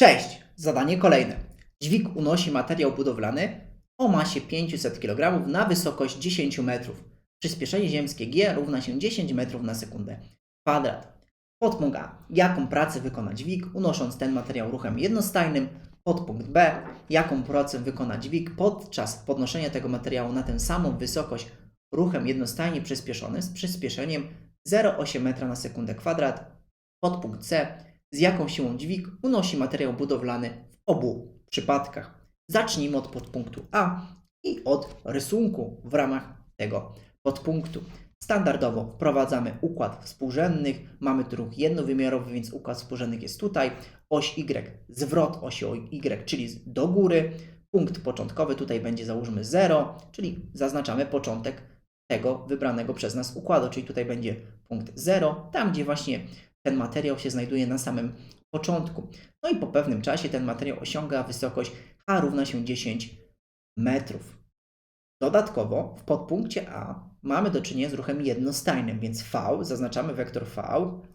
Cześć! Zadanie kolejne. Dźwig unosi materiał budowlany o masie 500 kg na wysokość 10 metrów. Przyspieszenie ziemskie g równa się 10 metrów na sekundę kwadrat. Podpunkt A. Jaką pracę wykona dźwig, unosząc ten materiał ruchem jednostajnym? Podpunkt B. Jaką pracę wykona dźwig podczas podnoszenia tego materiału na tę samą wysokość ruchem jednostajnie przyspieszony z przyspieszeniem 0,8 metra na sekundę kwadrat? Podpunkt C. Z jaką siłą dźwig unosi materiał budowlany w obu przypadkach? Zacznijmy od podpunktu A i od rysunku w ramach tego podpunktu. Standardowo wprowadzamy układ współrzędnych. Mamy tu ruch jednowymiarowy, więc układ współrzędnych jest tutaj. Oś Y, zwrot osi Y, czyli do góry. Punkt początkowy tutaj będzie załóżmy 0, czyli zaznaczamy początek tego wybranego przez nas układu, czyli tutaj będzie punkt 0, tam gdzie właśnie ten materiał się znajduje na samym początku. No i po pewnym czasie ten materiał osiąga wysokość H równa się 10 metrów. Dodatkowo w podpunkcie A mamy do czynienia z ruchem jednostajnym, więc V, zaznaczamy wektor V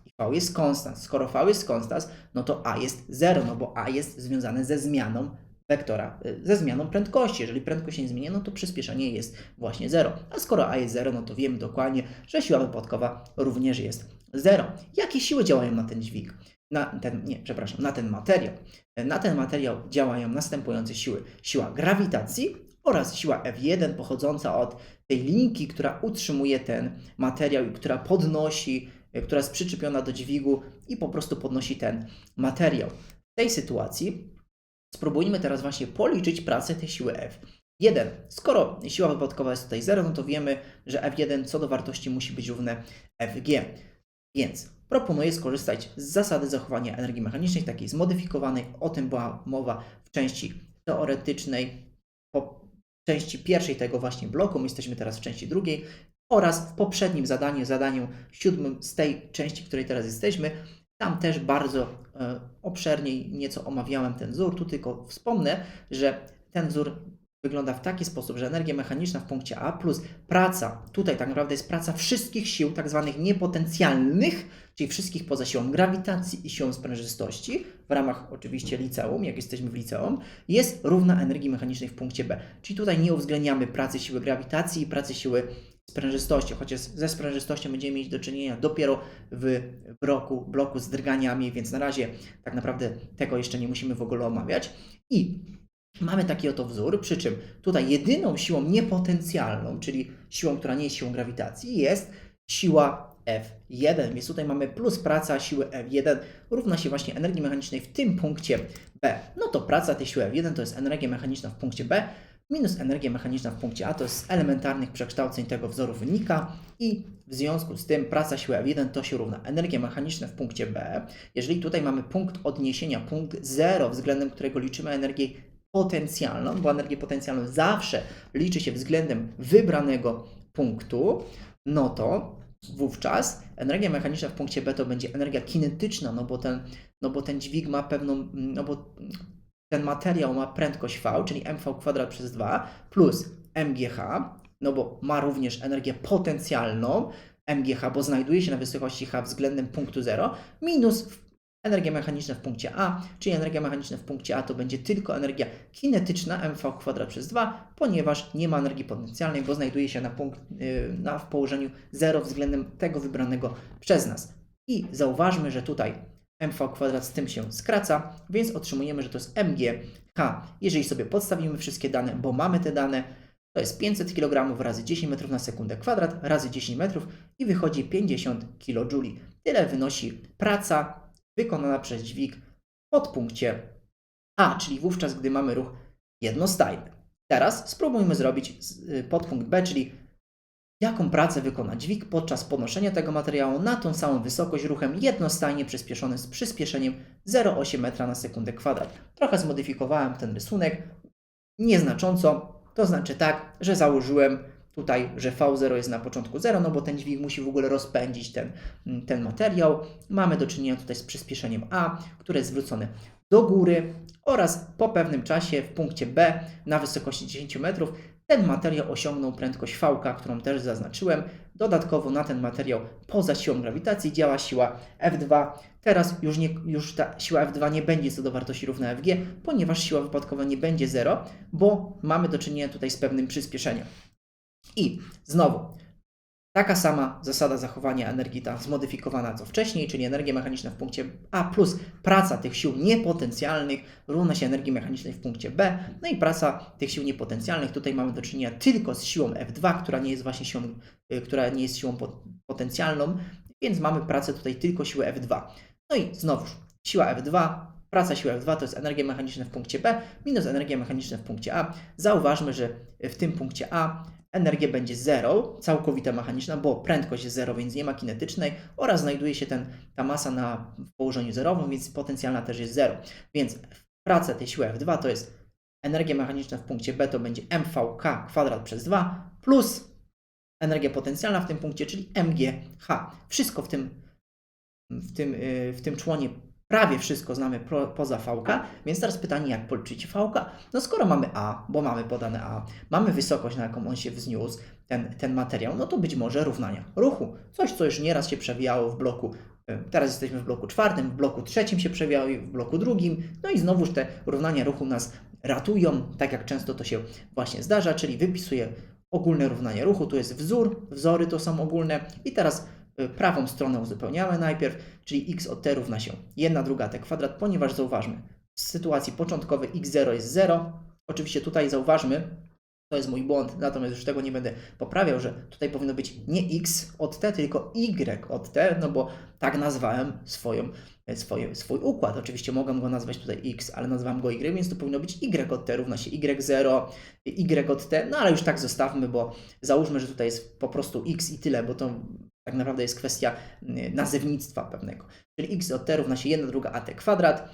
i V jest konstans. Skoro V jest konstans, no to A jest 0, no bo A jest związane ze zmianą wektora, y, ze zmianą prędkości. Jeżeli prędkość się nie zmienia, no to przyspieszenie jest właśnie 0. A skoro A jest 0, no to wiemy dokładnie, że siła wypadkowa również jest 0. Jakie siły działają na ten dźwig? Na ten, nie, przepraszam, na ten materiał. Na ten materiał działają następujące siły. Siła grawitacji oraz siła F1 pochodząca od tej linki, która utrzymuje ten materiał i która podnosi, y, która jest przyczepiona do dźwigu i po prostu podnosi ten materiał. W tej sytuacji spróbujmy teraz właśnie policzyć pracę tej siły F. 1. Skoro siła wypadkowa jest tutaj 0, no to wiemy, że F1 co do wartości musi być równe Fg. Więc proponuję skorzystać z zasady zachowania energii mechanicznej, takiej zmodyfikowanej. O tym była mowa w części teoretycznej, po części pierwszej tego właśnie bloku. My jesteśmy teraz w części drugiej. Oraz w poprzednim zadaniu, zadaniu siódmym z tej części, w której teraz jesteśmy, tam też bardzo e, obszernie nieco omawiałem ten wzór. Tu tylko wspomnę, że ten wzór wygląda w taki sposób, że energia mechaniczna w punkcie A plus praca, tutaj tak naprawdę jest praca wszystkich sił, tak zwanych niepotencjalnych, czyli wszystkich poza siłą grawitacji i siłą sprężystości, w ramach oczywiście liceum, jak jesteśmy w liceum, jest równa energii mechanicznej w punkcie B. Czyli tutaj nie uwzględniamy pracy siły grawitacji i pracy siły sprężystości, chociaż ze sprężystością będziemy mieć do czynienia dopiero w bloku, bloku z drganiami, więc na razie tak naprawdę tego jeszcze nie musimy w ogóle omawiać. I Mamy taki oto wzór, przy czym tutaj jedyną siłą niepotencjalną, czyli siłą, która nie jest siłą grawitacji, jest siła F1, więc tutaj mamy plus praca siły F1 równa się właśnie energii mechanicznej w tym punkcie B. No to praca tej siły F1 to jest energia mechaniczna w punkcie B minus energia mechaniczna w punkcie A, to z elementarnych przekształceń tego wzoru wynika i w związku z tym praca siły F1 to się równa energia mechaniczna w punkcie B. Jeżeli tutaj mamy punkt odniesienia, punkt 0, względem którego liczymy energię potencjalną, bo energię potencjalną zawsze liczy się względem wybranego punktu, no to wówczas energia mechaniczna w punkcie B to będzie energia kinetyczna, no bo ten, no bo ten dźwig ma pewną, no bo ten materiał ma prędkość V, czyli mv kwadrat przez 2 plus mgh, no bo ma również energię potencjalną mgh, bo znajduje się na wysokości h względem punktu 0, minus energia mechaniczna w punkcie A, czyli energia mechaniczna w punkcie A to będzie tylko energia kinetyczna mv kwadrat przez 2, ponieważ nie ma energii potencjalnej, bo znajduje się na, punkt, yy, na w położeniu 0 względem tego wybranego przez nas. I zauważmy, że tutaj mv kwadrat z tym się skraca, więc otrzymujemy, że to jest mgh. Jeżeli sobie podstawimy wszystkie dane, bo mamy te dane, to jest 500 kg razy 10 metrów na sekundę kwadrat razy 10 metrów i wychodzi 50 kJ. Tyle wynosi praca wykonana przez dźwig w podpunkcie A, czyli wówczas, gdy mamy ruch jednostajny. Teraz spróbujmy zrobić y, podpunkt B, czyli jaką pracę wykona dźwig podczas podnoszenia tego materiału na tą samą wysokość ruchem jednostajnie przyspieszonym z przyspieszeniem 0,8 metra na sekundę kwadrat. Trochę zmodyfikowałem ten rysunek, nieznacząco, to znaczy tak, że założyłem tutaj, że V0 jest na początku 0, no bo ten dźwig musi w ogóle rozpędzić ten, ten materiał. Mamy do czynienia tutaj z przyspieszeniem A, które jest zwrócone do góry oraz po pewnym czasie w punkcie B na wysokości 10 metrów ten materiał osiągnął prędkość VK, którą też zaznaczyłem. Dodatkowo na ten materiał poza siłą grawitacji działa siła F2. Teraz już, nie, już ta siła F2 nie będzie co do wartości równa Fg, ponieważ siła wypadkowa nie będzie 0, bo mamy do czynienia tutaj z pewnym przyspieszeniem. I znowu, taka sama zasada zachowania energii ta zmodyfikowana co wcześniej, czyli energia mechaniczna w punkcie A plus praca tych sił niepotencjalnych równa się energii mechanicznej w punkcie B. No i praca tych sił niepotencjalnych, tutaj mamy do czynienia tylko z siłą F2, która nie jest właśnie siłą, y, która nie jest siłą po- potencjalną, więc mamy pracę tutaj tylko siłę F2. No i znowuż siła F2, praca siły F2 to jest energia mechaniczna w punkcie B minus energia mechaniczna w punkcie A. Zauważmy, że w tym punkcie A energia będzie 0, całkowita mechaniczna, bo prędkość jest 0, więc nie ma kinetycznej oraz znajduje się ten, ta masa na położeniu zerowym, więc potencjalna też jest 0. Więc praca tej siły F2 to jest energia mechaniczna w punkcie B to będzie mvk kwadrat przez 2 plus energia potencjalna w tym punkcie, czyli mgh. Wszystko w tym, w tym, yy, w tym członie prawie wszystko znamy pro, poza VK, więc teraz pytanie, jak policzyć VK? No skoro mamy A, bo mamy podane A, mamy wysokość, na jaką on się wzniósł, ten, ten materiał, no to być może równania ruchu. Coś, co już nieraz się przewijało w bloku, y, teraz jesteśmy w bloku czwartym, w bloku trzecim się przewijało i w bloku drugim, no i znowuż te równania ruchu nas ratują, tak jak często to się właśnie zdarza, czyli wypisuję ogólne równanie ruchu, tu jest wzór, wzory to są ogólne i teraz prawą stronę uzupełniamy najpierw, czyli x od t równa się 1 druga t kwadrat, ponieważ zauważmy, w sytuacji początkowej x0 jest 0, oczywiście tutaj zauważmy, to jest mój błąd, natomiast już tego nie będę poprawiał, że tutaj powinno być nie x od t, tylko y od t, no bo tak nazwałem swoją, swoje, swój układ. Oczywiście mogę go nazwać tutaj x, ale nazwałem go y, więc to powinno być y od t równa się y0, y od t, no ale już tak zostawmy, bo załóżmy, że tutaj jest po prostu x i tyle, bo to tak naprawdę jest kwestia y, nazewnictwa pewnego. Czyli x od t równa się 1 druga at kwadrat,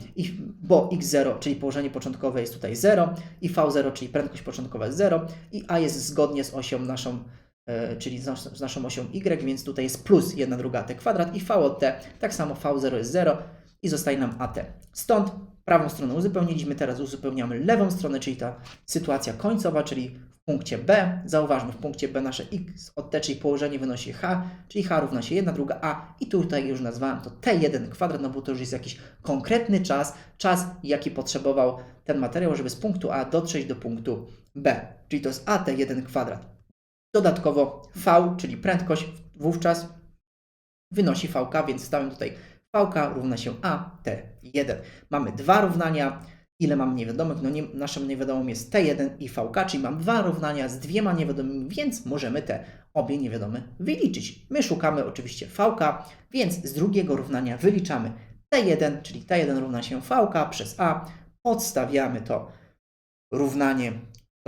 bo x0, czyli położenie początkowe jest tutaj 0 i v0, czyli prędkość początkowa jest 0 i a jest zgodnie z osią naszą, e, czyli z naszą osią y, więc tutaj jest plus 1 druga at kwadrat i v od t, tak samo v0 jest 0 i zostaje nam at. Stąd prawą stronę uzupełniliśmy, teraz uzupełniamy lewą stronę, czyli ta sytuacja końcowa, czyli w punkcie B, zauważmy w punkcie B nasze x od t, czyli położenie wynosi h, czyli h równa się 1 druga a. I tutaj już nazwałem to t1 kwadrat, no bo to już jest jakiś konkretny czas, czas jaki potrzebował ten materiał, żeby z punktu A dotrzeć do punktu B, czyli to jest at1 kwadrat. Dodatkowo v, czyli prędkość wówczas wynosi vk, więc stałem tutaj vk równa się at1. Mamy dwa równania, ile mam niewiadomych? No nie, naszym niewiadomym jest T1 i VK, czyli mam dwa równania z dwiema niewiadomymi, więc możemy te obie niewiadome wyliczyć. My szukamy oczywiście VK, więc z drugiego równania wyliczamy T1, czyli T1 równa się VK przez A. Podstawiamy to równanie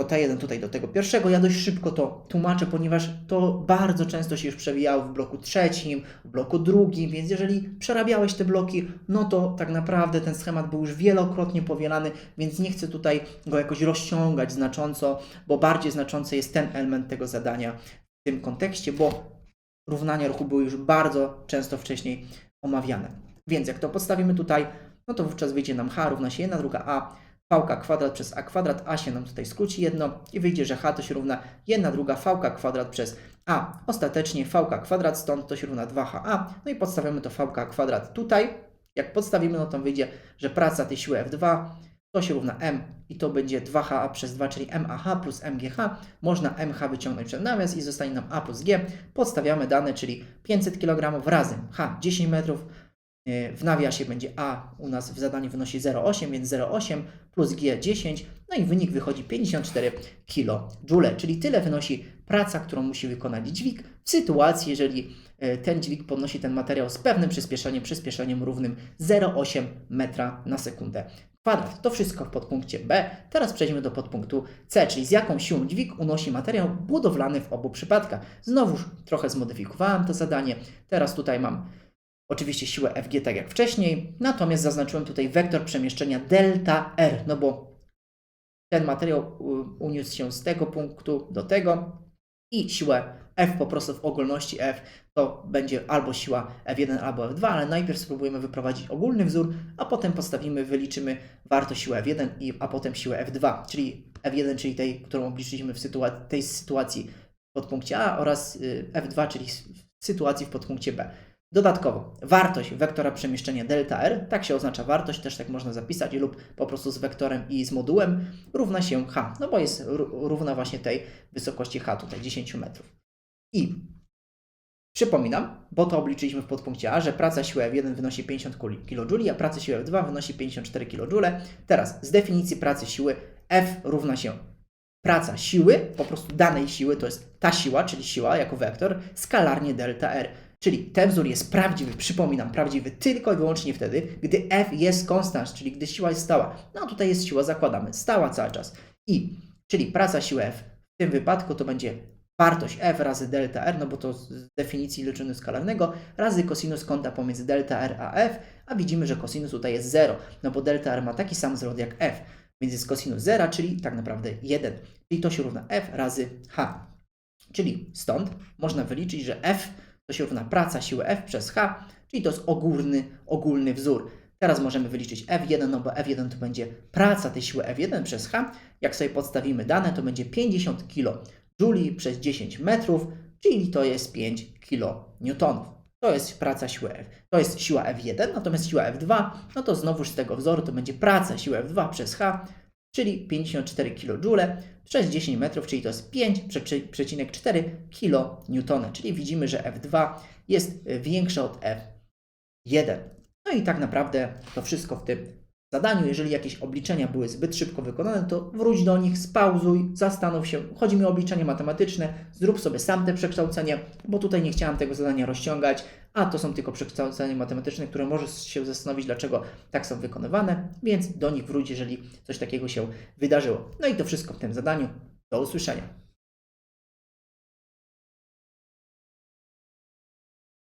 to T1 tutaj do tego pierwszego. Ja dość szybko to tłumaczę, ponieważ to bardzo często się już przewijało w bloku trzecim, w bloku drugim, więc jeżeli przerabiałeś te bloki, no to tak naprawdę ten schemat był już wielokrotnie powielany, więc nie chcę tutaj go jakoś rozciągać znacząco, bo bardziej znaczący jest ten element tego zadania w tym kontekście, bo równania ruchu były już bardzo często wcześniej omawiane. Więc jak to podstawimy tutaj, no to wówczas wyjdzie nam h równa się 1 druga a vk kwadrat przez a kwadrat, a się nam tutaj skróci jedno i wyjdzie, że h to się równa 1 druga vk kwadrat przez a. Ostatecznie vk kwadrat, stąd to się równa 2ha. No i podstawiamy to vk kwadrat tutaj. Jak podstawimy, no to wyjdzie, że praca tej siły F2 to się równa m i to będzie 2ha przez 2, czyli mah plus mgh. Można mh wyciągnąć przed nawias i zostanie nam a plus g. Podstawiamy dane, czyli 500 kg razy h 10 metrów. Yy, W nawiasie będzie A u nas w zadaniu wynosi 0,8, więc 0,8 plus G 10, no i wynik wychodzi 54 kJ, czyli tyle wynosi praca, którą musi wykonać dźwig w sytuacji, jeżeli yy, ten dźwig podnosi ten materiał z pewnym przyspieszeniem, przyspieszeniem równym 0,8 metra na sekundę kwadrat. To wszystko w podpunkcie B. Teraz przejdźmy do podpunktu C, czyli z jaką siłą dźwig unosi materiał budowlany w obu przypadkach. Znowuż trochę zmodyfikowałem to zadanie. Teraz tutaj mam Oczywiście siłę Fg tak jak wcześniej, natomiast zaznaczyłem tutaj wektor przemieszczenia delta R, no bo ten materiał u- uniósł się z tego punktu do tego i siłę F po prostu w ogólności F to będzie albo siła F1 albo F2, ale najpierw spróbujemy wyprowadzić ogólny wzór, a potem postawimy, wyliczymy wartość siły F1, i, a potem siłę F2, czyli F1, czyli tej, którą obliczyliśmy w tej sytuacji w podpunkcie A oraz y, F2, czyli w sytuacji w podpunkcie B. Dodatkowo, wartość wektora przemieszczenia delta R, tak się oznacza wartość, też tak można zapisać, lub po prostu z wektorem i z modułem, równa się h, no bo jest równa właśnie tej wysokości h, tutaj 10 metrów. I przypominam, bo to obliczyliśmy w podpunkcie A, że praca siły F1 wynosi 50 kJ, a praca siły F2 wynosi 54 kJ. Teraz z definicji pracy siły F równa się praca siły, po prostu danej siły, to jest ta siła, czyli siła jako wektor, skalarnie delta R. Czyli ten wzór jest prawdziwy, przypominam, prawdziwy tylko i wyłącznie wtedy, gdy F jest konstans, czyli gdy siła jest stała. No tutaj jest siła, zakładamy, stała cały czas. I, czyli praca siły F w tym wypadku to będzie wartość F razy delta R, no bo to z definicji liczenia skalarnego, razy kosinus kąta pomiędzy delta R a F, a widzimy, że kosinus tutaj jest 0, no bo delta R ma taki sam zwrot jak F, więc jest kosinus 0, czyli tak naprawdę 1. Czyli to się równa F razy H. Czyli stąd można wyliczyć, że F to się równa praca siły F przez H, czyli to jest ogólny, ogólny wzór. Teraz możemy wyliczyć F1, no bo F1 to będzie praca tej siły F1 przez H. Jak sobie podstawimy dane, to będzie 50 kJ przez 10 metrów, czyli to jest 5 kN. To jest praca siły F. To jest siła F1, natomiast siła F2, no to znowuż z tego wzoru to będzie praca siły F2 przez H, czyli 54 kJ przez 10 metrów, czyli to jest 5,4 kN. Czyli widzimy, że F2 jest większe od F1. No i tak naprawdę to wszystko w tym zadaniu. Jeżeli jakieś obliczenia były zbyt szybko wykonane, to wróć do nich, spauzuj, zastanów się. Chodzi mi o obliczenia matematyczne, zrób sobie sam te przekształcenie, bo tutaj nie chciałam tego zadania rozciągać, a to są tylko przekształcenia matematyczne, które możesz się zastanowić, dlaczego tak są wykonywane, więc do nich wróć, jeżeli coś takiego się wydarzyło. No i to wszystko w tym zadaniu. Do usłyszenia.